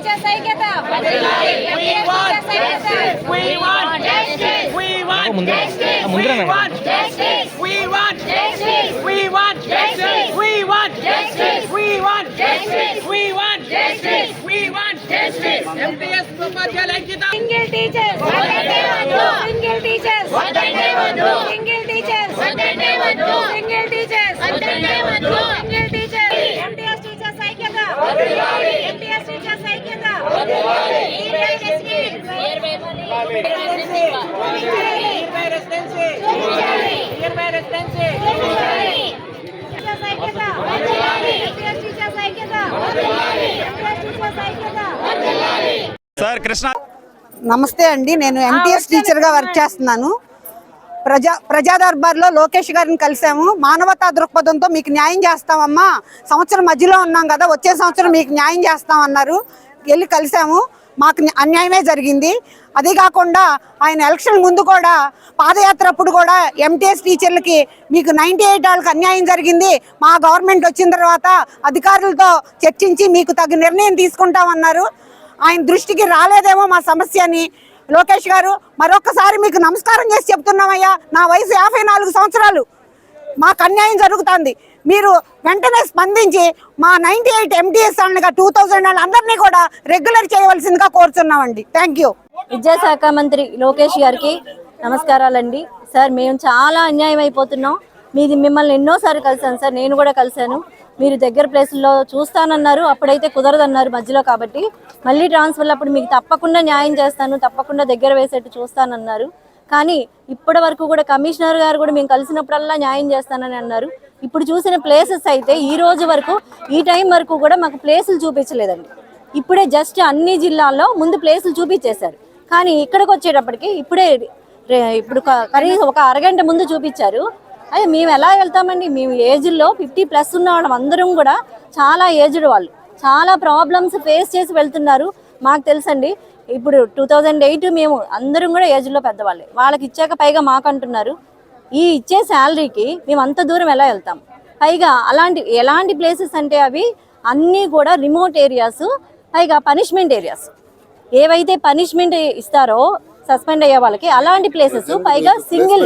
teacher Saigata. We want justice. We want justice. We want justice. We want justice. We want justice. We want justice. We want justice. We want justice. We want justice. We want justice. MPS Upadhyaya Saigata. Single teachers. One day one. Single teachers. want day one. Sir Krishna. నమస్తే అండి నేను MTS టీచర్గా work చేస్తున్నాను. ప్రజా ప్రజా దర్బార్లో లోకేష్ గారిని కలిసాము మానవతా దృక్పథంతో మీకు న్యాయం చేస్తామమ్మా. సంవత్సరం మధ్యలో ఉన్నాం కదా వచ్చే సంవత్సరం మీకు న్యాయం చేస్తామన్నారు. వెళ్ళి కలిసాము మాకు అన్యాయమే జరిగింది. అదే కాకుండా ఆయన ఎలక్షన్ ముందు కూడా పాదయాత్ర అప్పుడు కూడా ఎంటీఎస్ టీచర్లకి మీకు నైంటీ ఎయిట్ వాళ్ళకి అన్యాయం జరిగింది. మా గవర్నమెంట్ వచ్చిన తర్వాత అధికారులతో చర్చించి మీకు తగు నిర్ణయం తీసుకుంటామన్నారు. ఆయన దృష్టికి రాలేదేమో మా సమస్య అని లోకేష్ గారు. మరొకసారి మీకు నమస్కారం చేసి చెప్తున్నామయ్యా. నా వయసు యాభై నాలుగు సంవత్సరాలు. మాకు అన్యాయం జరుగుతుంది. మీరు వెంటనే స్పందించి మా నైన్టీ ఎయిట్ ఎంటీఎస్ అనగా టూ థౌజండ్ అందరినీ కూడా రెగ్యులర్ చేయవలసిందిగా కోరుతున్నామండి థ్యాంక్ యూ విద్యాశాఖ మంత్రి లోకేష్ గారికి నమస్కారాలండి. సార్ మేము చాలా అన్యాయం అయిపోతున్నాం. మీది మిమ్మల్ని ఎన్నోసార్లు కలిసాను సార్ నేను కూడా కలిశాను. మీరు దగ్గర ప్లేసుల్లో చూస్తానన్నారు అప్పుడైతే కుదరదన్నారు మధ్యలో కాబట్టి. మళ్ళీ ట్రాన్స్ఫర్లు అప్పుడు మీకు తప్పకుండా న్యాయం చేస్తాను తప్పకుండా దగ్గర వేసేట్టు చూస్తానన్నారు. కానీ ఇప్పటి వరకు కూడా కమిషనర్ గారు కూడా మేము కలిసినప్పుడల్లా న్యాయం చేస్తానని అన్నారు. ఇప్పుడు చూసిన ప్లేసెస్ అయితే ఈ రోజు వరకు ఈ టైం వరకు కూడా మాకు ప్లేసులు చూపించలేదండి. ఇప్పుడే జస్ట్ అన్ని జిల్లాల్లో ముందు ప్లేసులు చూపించేశారు. కానీ ఇక్కడికి వచ్చేటప్పటికి ఇప్పుడే ఇప్పుడు కనీసం ఒక అరగంట ముందు చూపించారు. అదే మేము ఎలా వెళ్తామండి? మేము ఏజ్లో ఫిఫ్టీ ప్లస్ ఉన్న వాళ్ళం. అందరం కూడా చాలా ఏజ్డ్ వాళ్ళు. చాలా ప్రాబ్లమ్స్ ఫేస్ చేసి వెళ్తున్నారు. మాకు తెలుసండి ఇప్పుడు టూ థౌజండ్ ఎయిట్ మేము అందరం కూడా ఏజ్లో పెద్దవాళ్ళే. వాళ్ళకి ఇచ్చాక పైగా మాకు అంటున్నారు ఈ ఇచ్చే శాలరీకి మేము అంత దూరం ఎలా వెళ్తాం? పైగా అలాంటి ఎలాంటి ప్లేసెస్ అంటే అవి అన్నీ కూడా రిమోట్ ఏరియాస్ పైగా పనిష్మెంట్ ఏరియాస్ ఏవైతే పనిష్మెంట్ ఇస్తారో సస్పెండ్ అయ్యే వాళ్ళకి అలాంటి ప్లేసెస్ పైగా సింగిల్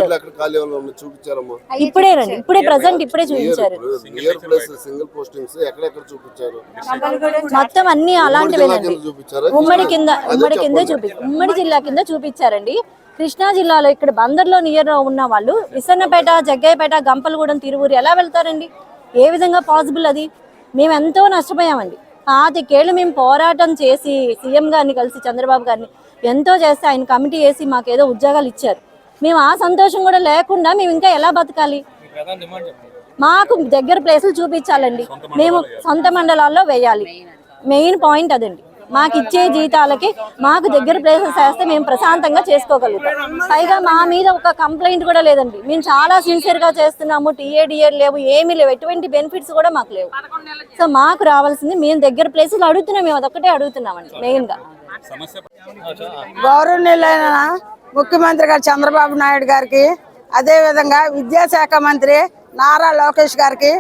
ఇప్పుడే రండి ఇప్పుడే ప్రజెంట్ ఇప్పుడే చూపించారు. మొత్తం అన్ని అలాంటివేనండి చూపించారా? ఉమ్మడి కింద ఉమ్మడి కింద. చూపి ఉమ్మడి జిల్లా కింద చూపించారండి. కృష్ణా జిల్లాలో ఇక్కడ బందర్లో నియర్ ఉన్న వాళ్ళు విసన్నపేట జగ్గయ్యపేట గంపలగూడెం తిరువూరు ఎలా వెళ్తారండి? ఏ విధంగా పాసిబుల్ అది? మేము ఎంతో నష్టపోయామండి. పాతికేళ్ళు మేము పోరాటం చేసి సీఎం గారిని కలిసి చంద్రబాబు గారిని ఎంతో చేస్తే ఆయన కమిటీ వేసి మాకేదో ఉద్యోగాలు ఇచ్చారు. మేము ఆ సంతోషం కూడా లేకుండా మేము ఇంకా ఎలా బతకాలి? మాకు దగ్గర ప్లేసులు చూపించాలండి. మేము సొంత మండలాల్లో వేయాలి. మెయిన్ పాయింట్ అదండి. మాకు ఇచ్చే జీతాలకి మాకు దగ్గర ప్లేసెస్ వేస్తే మేము ప్రశాంతంగా చేసుకోగలుగుతాం. పైగా మా మీద ఒక కంప్లైంట్ కూడా లేదండి. మేము చాలా సిన్సియర్గా చేస్తున్నాము టీఏడిఏ లేవు ఏమీ లేవు. ఎటువంటి బెనిఫిట్స్ కూడా మాకు లేవు. సో మాకు రావాల్సింది మేము దగ్గర ప్లేసెస్ అడుగుతున్నాం మేము అదొక్కటే అడుగుతున్నామండి మెయిన్గా గౌరవ గౌరవనీయులైన ముఖ్యమంత్రి గారు చంద్రబాబు నాయుడు గారికి అదేవిధంగా విద్యాశాఖ మంత్రి నారా లోకేష్ గారికి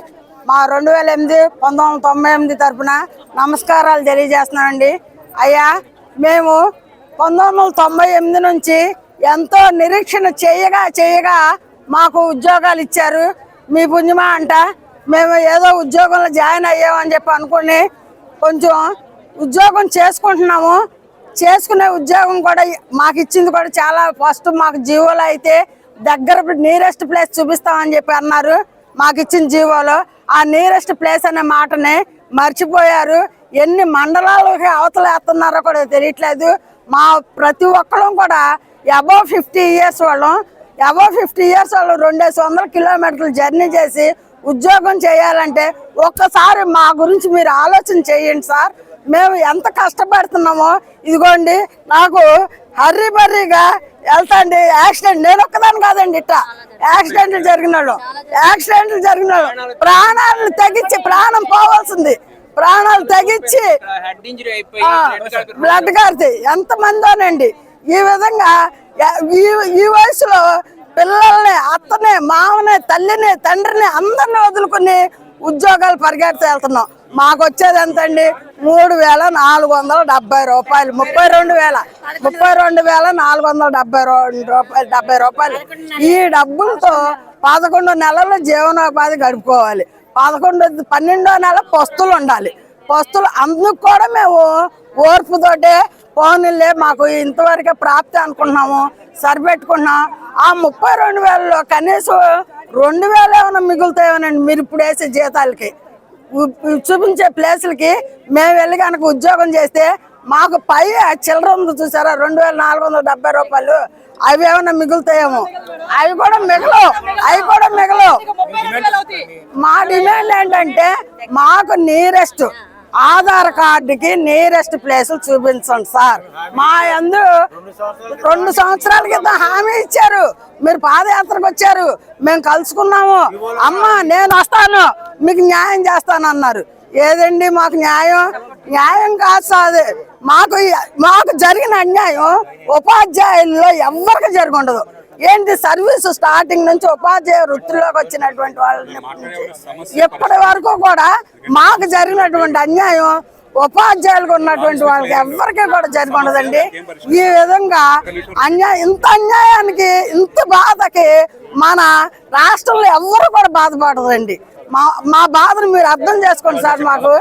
మా రెండు వేల ఎనిమిది పంతొమ్మిది వందల తొంభై ఎనిమిది తరఫున నమస్కారాలు తెలియజేస్తున్నామండి అయ్యా మేము పంతొమ్మిది వందల తొంభై ఎనిమిది నుంచి ఎంతో నిరీక్షణ చేయగా చేయగా మాకు ఉద్యోగాలు ఇచ్చారు. మీ పుణ్యమా అంట మేము ఏదో ఉద్యోగంలో జాయిన్ అయ్యామని చెప్పి అనుకుని కొంచెం ఉద్యోగం చేసుకుంటున్నాము. చేసుకునే ఉద్యోగం కూడా మాకు ఇచ్చింది కూడా చాలా ఫస్ట్ మాకు జీవోలో అయితే దగ్గర నీరెస్ట్ ప్లేస్ చూపిస్తామని చెప్పి అన్నారు. మాకు ఇచ్చిన జీవోలో ఆ నియరెస్ట్ ప్లేస్ అనే మాటని మర్చిపోయారు. ఎన్ని మండలాలకి అవతలేస్తున్నారో కూడా తెలియట్లేదు. మా ప్రతి ఒక్కరం కూడా అబౌవ్ ఫిఫ్టీ ఇయర్స్ వాళ్ళం. అబౌవ్ ఫిఫ్టీ ఇయర్స్ వాళ్ళు రెండేసి వందల కిలోమీటర్లు జర్నీ చేసి ఉద్యోగం చేయాలంటే ఒక్కసారి మా గురించి మీరు ఆలోచన చేయండి సార్. మేము ఎంత కష్టపడుతున్నామో ఇదిగోండి నాకు హర్రీ బర్రీగా వెళ్తాండి. యాక్సిడెంట్ నేను ఒక్కదాని కాదండి ఇట్ట యాక్సిడెంట్లు జరిగిన వాళ్ళు యాక్సిడెంట్లు జరిగిన వాళ్ళు ప్రాణాలను తగ్గించి ప్రాణం పోవాల్సింది. ప్రాణాలు తగ్గించి బ్లడ్ కారుతాయి ఎంత మందోనండి ఈ విధంగా ఈ వయసులో పిల్లల్ని అత్తని మామని తల్లిని తండ్రిని అందరిని వదులుకుని ఉద్యోగాలు పరిగెడుతూ వెళ్తున్నాం. మాకు వచ్చేది మూడు వేల నాలుగు వందల డెబ్బై రూపాయలు. ముప్పై రెండు వేల. ముప్పై రెండు వేల నాలుగు వందల డెబ్బై రెండు రూపాయలు డెబ్బై రూపాయలు. ఈ డబ్బులతో పదకొండు నెలలు జీవనోపాధి గడుపుకోవాలి. పదకొండు పన్నెండో నెల పస్తులు ఉండాలి పస్తులు అందుకు కూడా మేము ఓర్పుతోటే పోనీలే మాకు ఇంతవరకే ప్రాప్తి అనుకుంటున్నాము సరిపెట్టుకుంటున్నాం. ఆ ముప్పై రెండు వేలలో కనీసం రెండు వేలు ఏమైనా మిగులుతాయేమోనండి మీరు ఇప్పుడు వేసే జీతాలకి. చూపించే ప్లేసులకి మేము వెళ్ళి కనుక ఉద్యోగం చేస్తే మాకు పై ఆ చిల్లర ఉంది చూసారా? రెండు వేల నాలుగు వందల డెబ్బై రూపాయలు. అవి ఏమైనా మిగులుతాయేమో. అవి కూడా మిగలవు. అవి కూడా మిగలవు. మా డిమాండ్ ఏంటంటే మాకు నీరెస్ట్ ఆధార్ కార్డుకి నియరెస్ట్ ప్లేస్ చూపించండి సార్. మా అందు రెండు సంవత్సరాల క్రితం హామీ ఇచ్చారు. మీరు పాదయాత్రకు వచ్చారు. మేము కలుసుకున్నాము. అమ్మ నేను వస్తాను. మీకు న్యాయం చేస్తాను అన్నారు ఏదండి మాకు న్యాయం? న్యాయం కాదు సార్ మాకు మాకు జరిగిన అన్యాయం ఉపాధ్యాయుల్లో ఎవరికి జరగండదు. ఏంటి సర్వీస్ స్టార్టింగ్ నుంచి ఉపాధ్యాయ వృత్తిలోకి వచ్చినటువంటి వాళ్ళని? ఇప్పటి వరకు కూడా మాకు జరిగినటువంటి అన్యాయం ఉపాధ్యాయులకు ఉన్నటువంటి వాళ్ళకి ఎవరికీ కూడా జరిగి ఉండదండి. ఈ విధంగా అన్యాయం ఇంత అన్యాయానికి ఇంత బాధకి మన రాష్ట్రంలో ఎవరు కూడా బాధపడదండి మా మా బాధను మీరు అర్థం చేసుకోండి సార్ మాకు.